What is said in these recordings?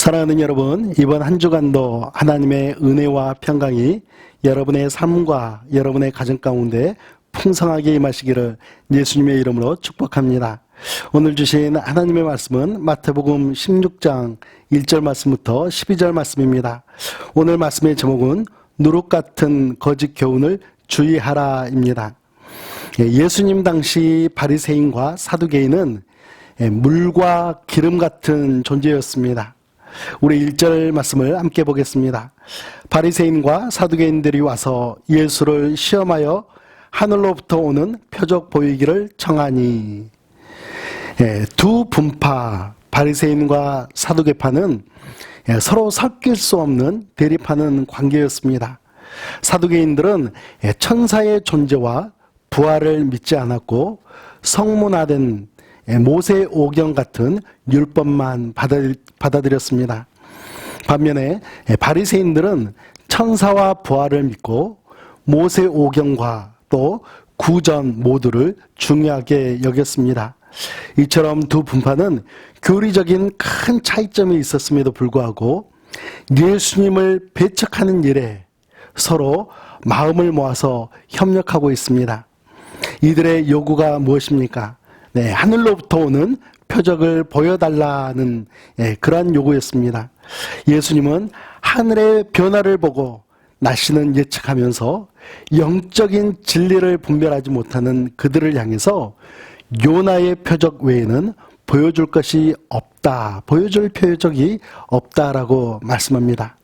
사랑하는 여러분, 이번 한 주간도 하나님의 은혜와 평강이 여러분의 삶과 여러분의 가정 가운데 풍성하게 임하시기를 예수님의 이름으로 축복합니다. 오늘 주신 하나님의 말씀은 마태복음 16장 1절 말씀부터 12절 말씀입니다. 오늘 말씀의 제목은 누룩 같은 거짓 교훈을 주의하라입니다. 예수님 당시 바리새인과 사두개인은 물과 기름 같은 존재였습니다. 우리 1절 말씀을 함께 보겠습니다. 바리새인과 사두개인들이 와서 예수를 시험하여 하늘로부터 오는 표적 보이기를 청하니 예, 두 분파 바리새인과 사두개파는 예, 서로 섞일 수 없는 대립하는 관계였습니다. 사두개인들은 예, 천사의 존재와 부활을 믿지 않았고 성문화된 모세 오경 같은 율법만 받아들였습니다. 반면에 바리새인들은 천사와 부활을 믿고 모세 오경과 또 구전 모두를 중요하게 여겼습니다. 이처럼 두 분파는 교리적인 큰 차이점이 있었음에도 불구하고 예수님을 배척하는 일에 서로 마음을 모아서 협력하고 있습니다. 이들의 요구가 무엇입니까? 네, 하늘로부터 오는 표적을 보여달라는 예, 그러한 요구였습니다. 예수님은 하늘의 변화를 보고 날씨는 예측하면서 영적인 진리를 분별하지 못하는 그들을 향해서 요나의 표적 외에는 보여줄 것이 없다. 보여줄 표적이 없다라고 말씀합니다.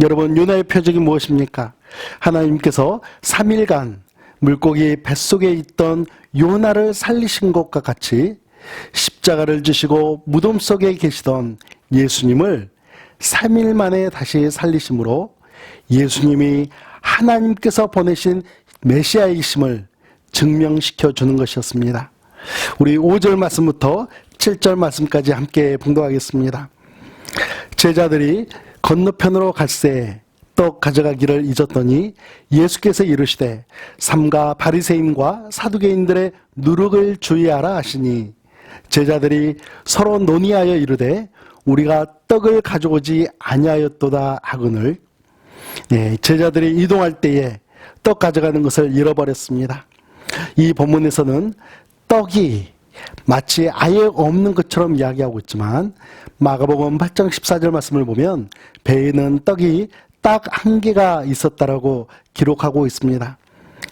여러분, 요나의 표적이 무엇입니까? 하나님께서 3일간 물고기 뱃속에 있던 요나를 살리신 것과 같이 십자가를 지시고 무덤 속에 계시던 예수님을 3일 만에 다시 살리심으로 예수님이 하나님께서 보내신 메시아이심을 증명시켜 주는 것이었습니다. 우리 5절 말씀부터 7절 말씀까지 함께 봉독하겠습니다. 제자들이 건너편으로 갈새 떡 가져가기를 잊었더니 예수께서 이르시되 삼가 바리새인과 사두개인들의 누룩을 주의하라 하시니 제자들이 서로 논의하여 이르되 우리가 떡을 가져오지 아니하였도다 하거늘 네, 제자들이 이동할 때에 떡 가져가는 것을 잃어버렸습니다. 이 본문에서는 떡이 마치 아예 없는 것처럼 이야기하고 있지만 마가복음 8장 14절 말씀을 보면 배에는 떡이 딱 한 개가 있었다라고 기록하고 있습니다.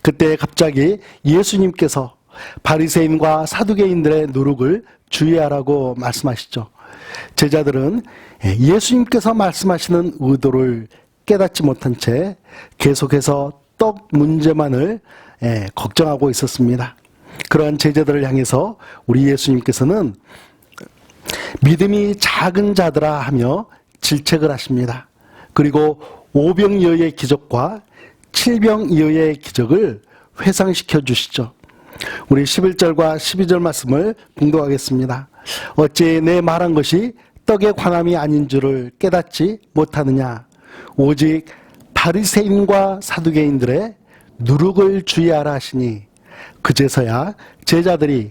그때 갑자기 예수님께서 바리새인과 사두개인들의 누룩을 주의하라고 말씀하시죠. 제자들은 예수님께서 말씀하시는 의도를 깨닫지 못한 채 계속해서 떡 문제만을 걱정하고 있었습니다. 그러한 제자들을 향해서 우리 예수님께서는 믿음이 작은 자들아 하며 질책을 하십니다. 그리고 오병이어의 기적과 칠병이어의 기적을 회상시켜 주시죠. 우리 11절과 12절 말씀을 봉독하겠습니다. 어찌 내 말한 것이 떡의 관함이 아닌 줄을 깨닫지 못하느냐. 오직 바리새인과 사두개인들의 누룩을 주의하라 하시니 그제서야 제자들이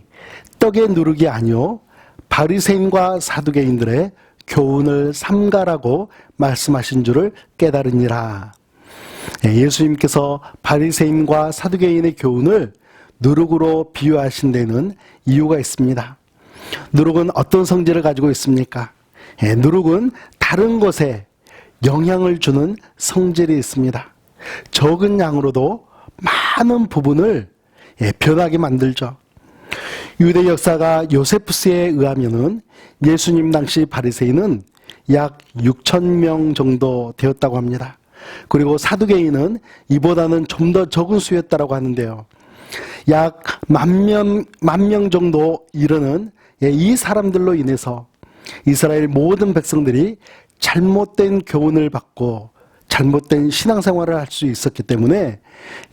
떡의 누룩이 아니요 바리새인과 사두개인들의 교훈을 삼가라고 말씀하신 줄을 깨달으니라. 예, 예수님께서 바리새인과 사두개인의 교훈을 누룩으로 비유하신 데는 이유가 있습니다. 누룩은 어떤 성질을 가지고 있습니까? 예, 누룩은 다른 것에 영향을 주는 성질이 있습니다. 적은 양으로도 많은 부분을 예, 변하게 만들죠. 유대 역사가 요세푸스에 의하면은 예수님 당시 바리새인은 약 6천 명 정도 되었다고 합니다. 그리고 사두개인은 이보다는 좀 더 적은 수였다라고 하는데요. 약 만 명, 만 명 정도 이르는 예, 이 사람들로 인해서 이스라엘 모든 백성들이 잘못된 교훈을 받고 잘못된 신앙생활을 할 수 있었기 때문에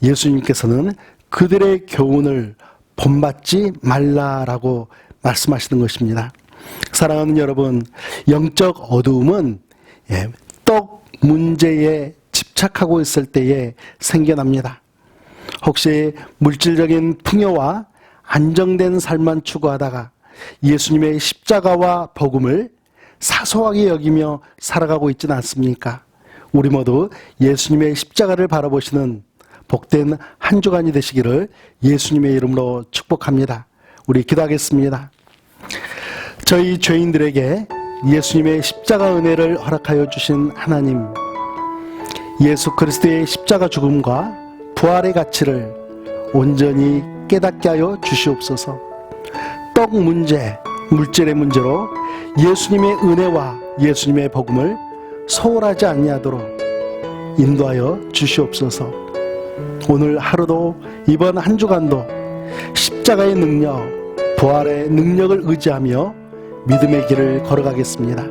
예수님께서는 그들의 교훈을 본받지 말라라고 말씀하시는 것입니다. 사랑하는 여러분, 영적 어두움은 예, 떡 문제에 집착하고 있을 때에 생겨납니다. 혹시 물질적인 풍요와 안정된 삶만 추구하다가 예수님의 십자가와 복음을 사소하게 여기며 살아가고 있지는 않습니까? 우리 모두 예수님의 십자가를 바라보시는 복된 한 주간이 되시기를 예수님의 이름으로 축복합니다. 우리 기도하겠습니다. 저희 죄인들에게 예수님의 십자가 은혜를 허락하여 주신 하나님, 예수 그리스도의 십자가 죽음과 부활의 가치를 온전히 깨닫게 하여 주시옵소서. 떡 문제, 물질의 문제로 예수님의 은혜와 예수님의 복음을 소홀하지 아니하도록 인도하여 주시옵소서. 오늘 하루도 이번 한 주간도 십자가의 능력, 부활의 능력을 의지하며 믿음의 길을 걸어가겠습니다.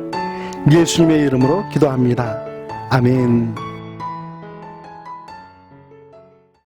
예수님의 이름으로 기도합니다. 아멘.